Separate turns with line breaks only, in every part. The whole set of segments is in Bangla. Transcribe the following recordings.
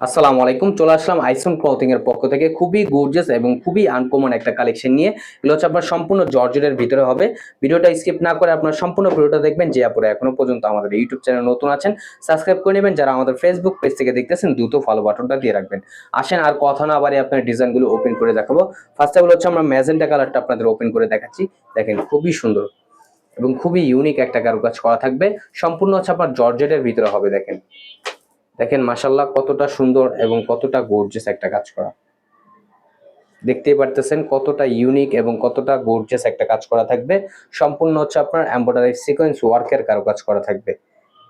আসসালামু আলাইকুম, চলে আসলাম আইসন ক্লথিং এর পক্ষ থেকে। খুবই গর্জিয়াস এবং খুবই আনকমন একটা কালেকশন নিয়ে। এগুলো হচ্ছে আপনার সম্পূর্ণ জর্জেটের ভিতরে হবে। ভিডিওটা স্কিপ না করে আপনার সম্পূর্ণ ভিডিওটা দেখবেন, যে আপনারা এখনও পর্যন্ত আমাদের ইউটিউব চ্যানেল নতুন আছেন সাবস্ক্রাইব করে নেবেন। যারা আমাদের ফেসবুক পেজ থেকে দেখতেছেন, দ্রুত ফলো বাটনটা দিয়ে রাখবেন। আসেন, আর কথা না বাড়ি আপনার ডিজাইনগুলো ওপেন করে দেখাবো। ফার্স্ট অফ হচ্ছে আমরা ম্যাজেন্টা কালারটা আপনাদের ওপেন করে দেখাচ্ছি। দেখেন, খুবই সুন্দর এবং খুবই ইউনিক একটা কারুকাজ করা থাকবে। সম্পূর্ণ হচ্ছে আপনার জর্জেটের ভিতরে হবে, দেখেন। দেখেন মাসাল্লাহ কতটা সুন্দর এবং কতটা গোর্জেস একটা কাজ করা। দেখতেই পারতেছেন কতটা ইউনিক এবং কতটা গোর্জেস একটা কাজ করা থাকবে। সম্পূর্ণ হচ্ছে আপনার এম্বয়ডারি সিকোয়েন্স ওয়ার্কের কারও কাজ করা থাকবে।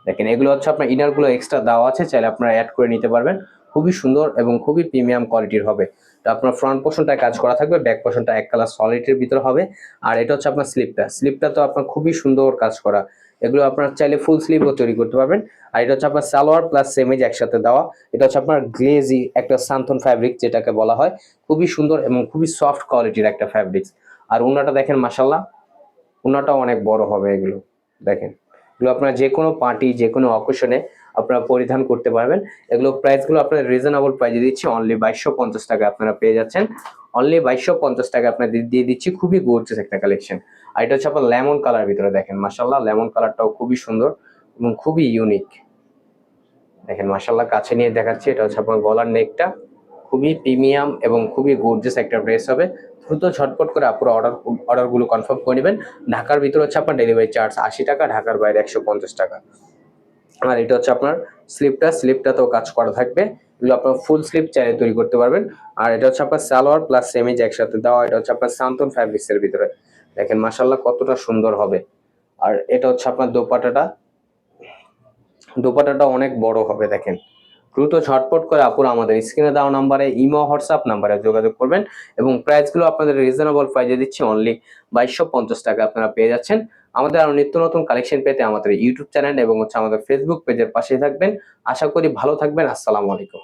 দেখেন এগুলো হচ্ছে আপনার ইনারগুলো এক্সট্রা দেওয়া আছে, চাইলে আপনারা অ্যাড করে নিতে পারবেন। খুবই সুন্দর এবং খুবই প্রিমিয়াম কোয়ালিটির হবে। তো আপনার ফ্রন্ট পোর্শনটায় কাজ করা থাকবে ব্যাক পোর্শনটা এক কালার সলিডের ভিতর হবে। আর এটা হচ্ছে আপনার স্লিপটা স্লিপটা তো আপনার খুবই সুন্দর কাজ করা। এগুলো আপনার চাইলে ফুল স্লিভও তৈরি করতে পারবেন। আর এটা হচ্ছে আপনার সালোয়ার প্লাস সেমেজ একসাথে দেওয়া। এটা হচ্ছে আপনার গ্লেজি একটা সান্থন ফ্যাব্রিক যেটাকে বলা হয়। খুবই সুন্দর এবং খুবই সফট কোয়ালিটির একটা ফ্যাব্রিক্স আর উনাটা দেখেন মাসাল্লাহ উনাটাও অনেক বড় হবে এগুলো। দেখেন। এগুলো আপনার যে কোনো পার্টি যে কোনো অকেশনে আপনারা পরিধান করতে পারবেন। এগুলো প্রাইসগুলো আপনার রিজনেবল প্রাইসে দিচ্ছি। অনলি বাইশশো পঞ্চাশ টাকা আপনারা পেয়ে যাচ্ছেন। অনলি বাইশশো পঞ্চাশ টাকা আপনার দিয়ে দিচ্ছি। খুবই গর্জিয়াস একটা কালেকশন আর এটা হচ্ছে আপনার লেমন কালার ভিতরে দেখেন। মাসাল্লাহ লেমন কালারটাও খুবই সুন্দর এবং খুবই ইউনিক দেখেন মাসাল্লাহ কাছে নিয়ে দেখাচ্ছি। এটা হচ্ছে আপনার গলার নেকটা খুবই প্রিমিয়াম এবং খুবই গর্জিয়াস একটা ড্রেস হবে। দ্রুত ঝটপট করে আপনার অর্ডার অর্ডারগুলো কনফার্ম করে নেবেন। ঢাকার ভিতরে হচ্ছে আপনার ডেলিভারি চার্জ আশি টাকা, ঢাকার বাইরে একশো পঞ্চাশ টাকা। আর এটা হচ্ছে আপনার স্লিপটা স্লিপটাতেও কাজ করা থাকবে। এগুলো আপনার ফুল স্লিপ চাইলে তৈরি করতে পারবেন। আর এটা হচ্ছে আপনার সালোয়ার প্লাস সেমিজ একসাথে দেওয়া, এটা হচ্ছে আপনার সান্তন ফ্যাব্রিক্সের ভিতরে। দেখেন মাসাল্লাহ কতটা সুন্দর হবে। আর এটা হচ্ছে আপনার দোপাটাটা। দোপাটাটা অনেক বড় হবে, দেখেন। দ্রুত ঝটপট করে আপুর আমাদের স্ক্রিনে দেওয়া নাম্বারে, ইমো, হোয়াটসঅ্যাপ নাম্বারে যোগাযোগ করবেন এবং প্রাইসগুলো আপনাদের রিজনেবল প্রাইজে দিচ্ছি অনলি বাইশশো পঞ্চাশ টাকা আপনারা পেয়ে যাচ্ছেন। আমাদের আরও নিত্য নতুন কালেকশন পেতে আমাদের ইউটিউব চ্যানেল এবং হচ্ছে আমাদের ফেসবুক পেজের পাশেই থাকবেন। আশা করি ভালো থাকবেন। আসসালামু আলাইকুম।